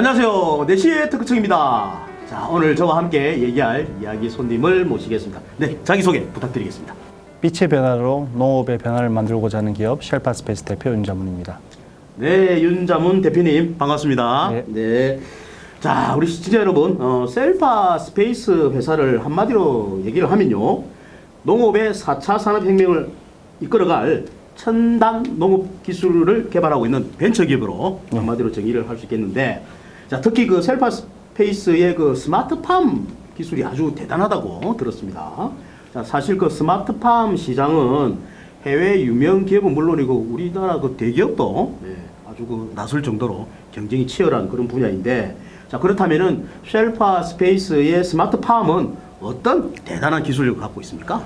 안녕하세요. 내시의 특허청입니다. 자, 오늘 저와 함께 얘기할 이야기 손님을 모시겠습니다. 네, 자기소개 부탁드리겠습니다. 빛의 변화로 농업의 변화를 만들고자 하는 기업 쉘파 스페이스 대표 윤자문입니다. 네, 윤자문 대표님 반갑습니다. 네. 자, 우리 시청자 여러분, 어, 셀파 스페이스 회사를 한마디로 얘기를 하면요, 농업의 4차 산업혁명을 이끌어갈 첨단 농업 기술을 개발하고 있는 벤처기업으로 한마디로 정의를 할 수 있겠는데, 자, 특히 그 셀파 스페이스의 그 스마트팜 기술이 아주 대단하다고 들었습니다. 자, 사실 그 스마트팜 시장은 해외 유명 기업은 물론이고 우리나라 그 대기업도 예, 아주 그 나설 정도로 경쟁이 치열한 그런 분야인데 자 그렇다면은 쉘파 스페이스의 스마트팜은 어떤 대단한 기술력을 갖고 있습니까?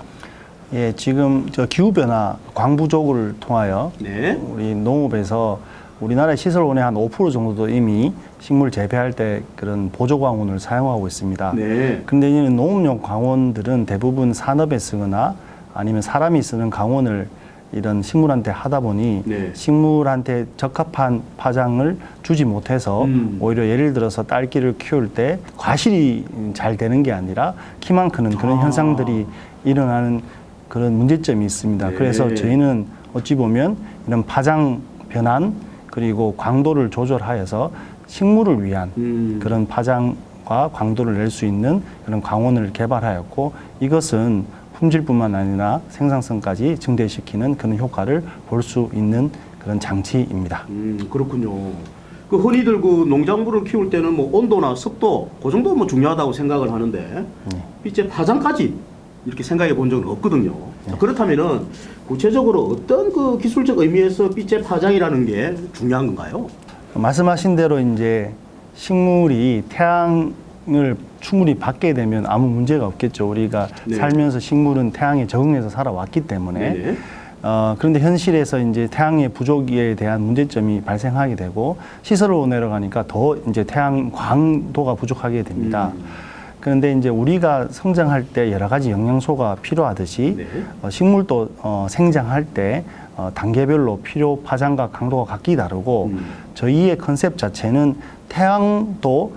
예, 지금 저 기후 변화 광부족을 통하여 네. 우리 농업에서 우리나라 시설원의 한 5% 정도도 이미 식물 재배할 때 그런 보조 광원을 사용하고 있습니다. 네. 근데 이는 농업용 광원들은 대부분 산업에 쓰거나 아니면 사람이 쓰는 광원을 이런 식물한테 하다 보니 네. 식물한테 적합한 파장을 주지 못해서 음. 오히려 예를 들어서 딸기를 키울 때 과실이 잘 되는 게 아니라 키만 크는 그런 아. 현상들이 일어나는 그런 문제점이 있습니다. 네. 그래서 저희는 어찌 보면 이런 파장 변환 그리고 광도를 조절하여서 식물을 위한 음. 그런 파장과 광도를 낼 수 있는 그런 광원을 개발하였고 이것은 품질뿐만 아니라 생산성까지 증대시키는 그런 효과를 볼 수 있는 그런 장치입니다. 음 그렇군요. 그 흔히들 그 농작물을 키울 때는 뭐 온도나 습도 그 정도 뭐 중요하다고 생각을 하는데 네. 빛의 파장까지 이렇게 생각해 본 적은 없거든요. 자, 그렇다면은 구체적으로 어떤 그 기술적 의미에서 빛의 파장이라는 게 중요한 건가요? 말씀하신 대로 이제 식물이 태양을 충분히 받게 되면 아무 문제가 없겠죠. 우리가 네. 살면서 식물은 태양에 적응해서 살아왔기 때문에 네네. 어, 그런데 현실에서 이제 태양의 부족에 대한 문제점이 발생하게 되고 시설로 내려가니까 더 이제 태양 광도가 부족하게 됩니다. 음. 그런데 이제 우리가 성장할 때 여러 가지 영양소가 필요하듯이 네. 어, 식물도 어, 생장할 때 어, 단계별로 필요 파장과 강도가 각기 다르고 음. 저희의 컨셉 자체는 태양도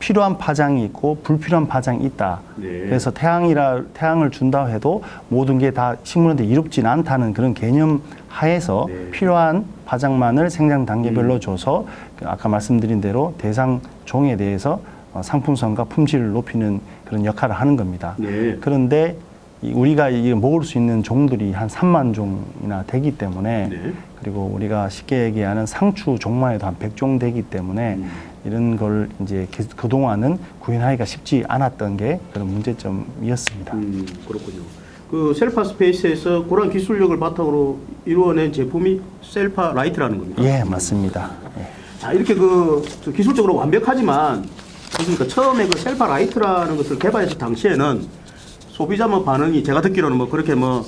필요한 파장이 있고 불필요한 파장이 있다. 네. 그래서 태양이라 태양을 준다 해도 모든 게 다 식물한테 이롭진 않다는 그런 개념 하에서 네. 필요한 파장만을 생장 단계별로 줘서 그 아까 말씀드린 대로 대상 종에 대해서 어, 상품성과 품질을 높이는 그런 역할을 하는 겁니다. 네. 그런데 이 우리가 이 먹을 수 있는 종들이 한 3만 종이나 되기 때문에 네. 그리고 우리가 쉽게 얘기하는 상추 종만 해도 한 100종 되기 때문에 음. 이런 걸 이제 그- 그동안은 구현하기가 쉽지 않았던 게 그런 문제점이었습니다. 음, 그렇군요. 그 셀파 스페이스에서 그런 기술력을 바탕으로 이루어낸 제품이 셀파 라이트라는 겁니다. 예, 맞습니다. 예. 자, 이렇게 그저 기술적으로 완벽하지만 그러니까 처음에 그 셀파 라이트라는 것을 개발했을 당시에는 소비자 뭐 반응이 제가 듣기로는 뭐 그렇게 뭐,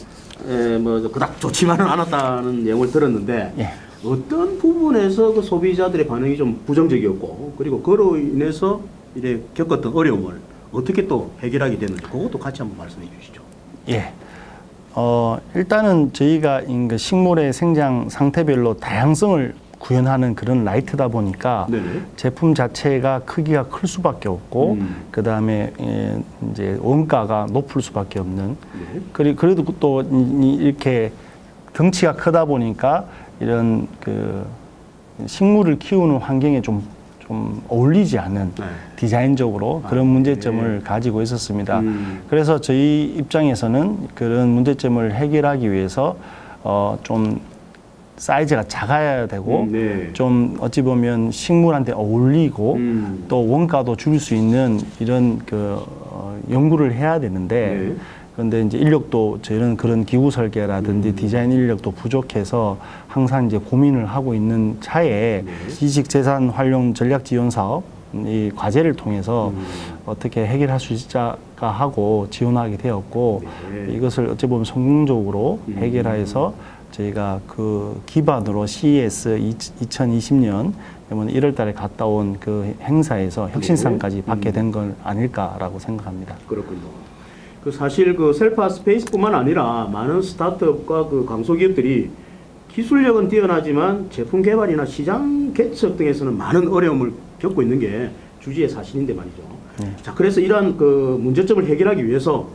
에, 뭐 그닥 좋지만은 않았다는 내용을 들었는데 예. 어떤 부분에서 그 소비자들의 반응이 좀 부정적이었고 그리고 그로 인해서 이제 겪었던 어려움을 어떻게 또 해결하게 됐는지 그것도 같이 한번 말씀해 주시죠. 예. 어, 일단은 저희가 이그 식물의 생장 상태별로 다양성을 구현하는 그런 라이트다 보니까 네네. 제품 자체가 크기가 클 수밖에 없고 음. 그 다음에 이제 원가가 높을 수밖에 없는 네. 그리 그래도 또 이- 이렇게 덩치가 크다 보니까 이런 그 식물을 키우는 환경에 좀 좀 어울리지 않는 네. 디자인적으로 아, 그런 문제점을 네. 가지고 있었습니다. 음. 그래서 저희 입장에서는 그런 문제점을 해결하기 위해서 어, 좀 사이즈가 작아야 되고 음, 네. 좀 어찌 보면 식물한테 어울리고 음. 또 원가도 줄일 수 있는 이런 그 어, 연구를 해야 되는데 네. 그런데 이제 인력도 저희는 그런 기구 설계라든지 음. 디자인 인력도 부족해서 항상 이제 고민을 하고 있는 차에 네. 지식 재산 활용 전략 지원 사업 이 과제를 통해서 음. 어떻게 해결할 수 있을까 하고 지원하게 되었고 네. 이것을 어찌 보면 성공적으로 음. 해결하여서 저희가 그 기반으로 CES 2020년 이번 1월 달에 갔다 온 그 행사에서 혁신상까지 네. 받게 음. 된건 아닐까라고 생각합니다. 그렇군요. 그 사실 그 셀파 스페이스뿐만 아니라 많은 스타트업과 그 강소기업들이 기술력은 뛰어나지만 제품 개발이나 시장 개척 등에서는 많은 어려움을 겪고 있는 게 주지의 사실인데 말이죠. 네. 자, 그래서 이러한 그 문제점을 해결하기 위해서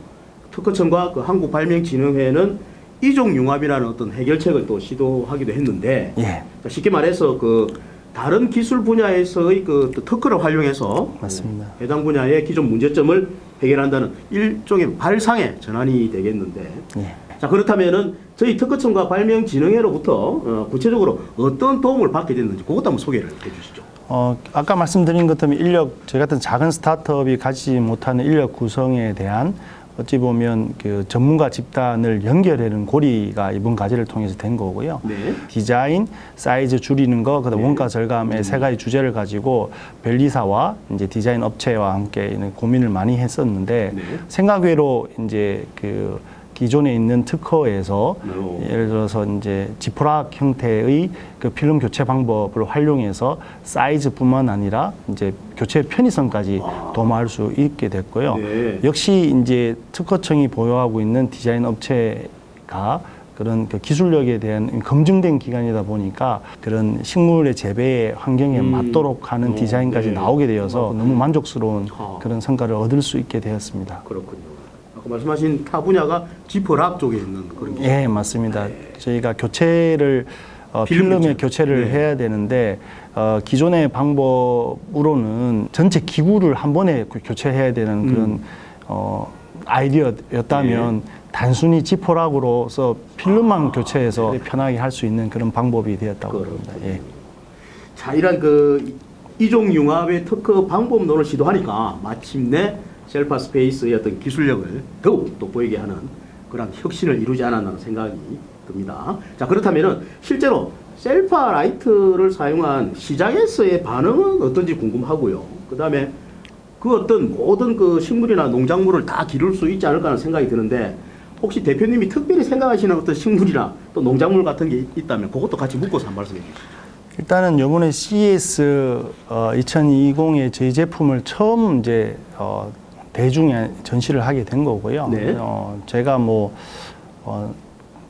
특허청과 그 한국발명진흥회는 이종 융합이라는 어떤 해결책을 또 시도하기도 했는데 예, 자, 쉽게 말해서 그 다른 기술 분야에서의 그 특허를 활용해서 맞습니다. 어, 해당 분야의 기존 문제점을 해결한다는 일종의 발상의 전환이 되겠는데 예. 자 그렇다면은 저희 특허청과 발명진흥회로부터 어, 구체적으로 어떤 도움을 받게 됐는지 그것도 한번 소개를 해주시죠. 어, 아까 말씀드린 것처럼 인력, 저희 같은 작은 스타트업이 가지지 못하는 인력 구성에 대한 어찌 보면 그 전문가 집단을 연결하는 고리가 이번 과제를 통해서 된 거고요. 네. 디자인, 사이즈 줄이는 거, 그다음 네. 원가 절감의 세 가지 주제를 가지고 변리사와 이제 디자인 업체와 함께 있는 고민을 많이 했었는데 네. 생각 외로 이제 그 기존에 있는 특허에서 오. 예를 들어서 이제 지프락 형태의 그 필름 교체 방법을 활용해서 사이즈뿐만 아니라 이제 교체 편의성까지 와. 도모할 수 있게 됐고요. 네. 역시 이제 특허청이 보유하고 있는 디자인 업체가 그런 그 기술력에 대한 검증된 기관이다 보니까 그런 식물의 재배 환경에 음. 맞도록 하는 오, 디자인까지 네. 나오게 되어서 너무 만족스러운 아. 그런 성과를 얻을 수 있게 되었습니다. 그렇군요. 아까 말씀하신 타 분야가 지퍼락 쪽에 있는 그런 게 예, 맞습니다. 저희가 교체를 어, 필름 필름의 교체. 교체를 네. 해야 되는데 어, 기존의 방법으로는 전체 기구를 한 번에 그 교체해야 되는 음. 그런 어, 아이디어였다면 네. 단순히 지퍼락으로서 필름만 교체해서 편하게 할 수 있는 그런 방법이 되었다고 아. 봅니다. 예. 자, 이런 그 이종 융합의 특허 방법론을 시도하니까 마침내 셀파 스페이스의 어떤 기술력을 더욱 돋보이게 하는 그런 혁신을 이루지 않았나 생각이 듭니다. 자, 그렇다면은 실제로 셀파 라이트를 사용한 시장에서의 반응은 어떤지 궁금하고요. 그 다음에 그 어떤 모든 그 식물이나 농작물을 다 기를 수 있지 않을까 하는 생각이 드는데 혹시 대표님이 특별히 생각하시는 어떤 식물이나 또 농작물 같은 게 있다면 그것도 같이 묶어서 한 말씀 해 주시죠. 일단은 요번에 CES 어, 2020에 저희 제품을 처음 이제 어, 대중에 전시를 하게 된 거고요. 네. 어, 제가 뭐 어,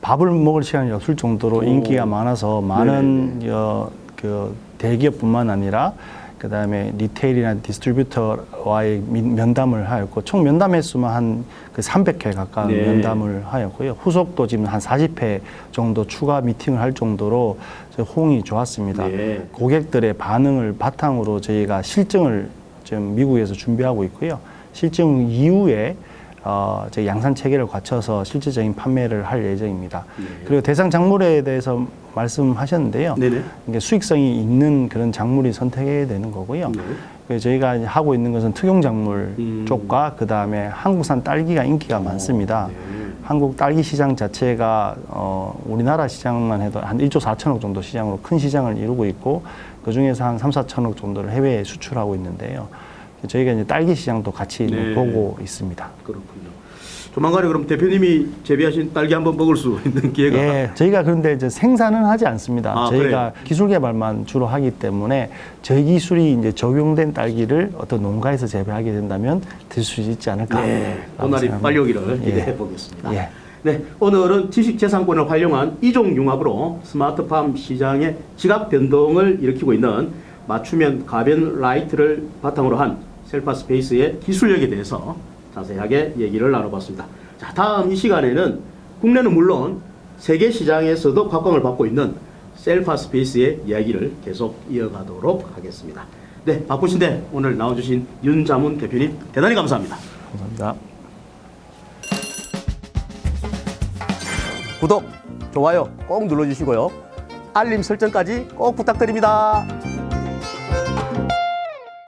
밥을 먹을 시간이 없을 정도로 오. 인기가 많아서 많은 어, 그 대기업뿐만 아니라 그 다음에 리테일이나 디스트리뷰터와의 민- 면담을 하였고 총 면담 횟수만 한 그 300회 가까운 네. 면담을 하였고요. 후속도 지금 한 40회 정도 추가 미팅을 할 정도로 저 호응이 좋았습니다. 네. 고객들의 반응을 바탕으로 저희가 실증을 지금 미국에서 준비하고 있고요. 실증 이후에 어, 저희 양산 체계를 갖춰서 실질적인 판매를 할 예정입니다. 네. 그리고 대상 작물에 대해서 말씀하셨는데요. 네네. 이게 수익성이 있는 그런 작물이 선택해야 되는 거고요. 네. 그래서 저희가 하고 있는 것은 특용 작물 음. 쪽과 그 다음에 한국산 딸기가 인기가 많습니다. 네. 한국 딸기 시장 자체가 어, 우리나라 시장만 해도 한 1조 4천억 정도 시장으로 큰 시장을 이루고 있고 그 중에서 한 3, 4천억 정도를 해외에 수출하고 있는데요. 저희가 이제 딸기 시장도 같이 네. 보고 있습니다. 그렇군요. 조만간에 그럼 대표님이 재배하신 딸기 한번 먹을 수 있는 기회가 예, 저희가 그런데 이제 생산은 하지 않습니다. 아, 저희가 기술 개발만 주로 하기 때문에 저희 기술이 이제 적용된 딸기를 어떤 농가에서 재배하게 된다면 들수 있지 않을까. 네, 오늘이. 빨리 오기를 예. 기대해 보겠습니다. 예. 네, 오늘은 지식재산권을 활용한 이종 융합으로 스마트팜 시장의 지각 변동을 일으키고 있는 맞춤형 가변 라이트를 바탕으로 한 셀파 스페이스의 기술력에 대해서 자세하게 얘기를 나눠봤습니다. 자, 다음 이 시간에는 국내는 물론 세계 시장에서도 각광을 받고 있는 셀파 스페이스의 이야기를 계속 이어가도록 하겠습니다. 네, 바쁘신데 오늘 나와주신 윤자문 대표님 대단히 감사합니다. 감사합니다. 구독, 좋아요 꼭 눌러주시고요. 알림 설정까지 꼭 부탁드립니다.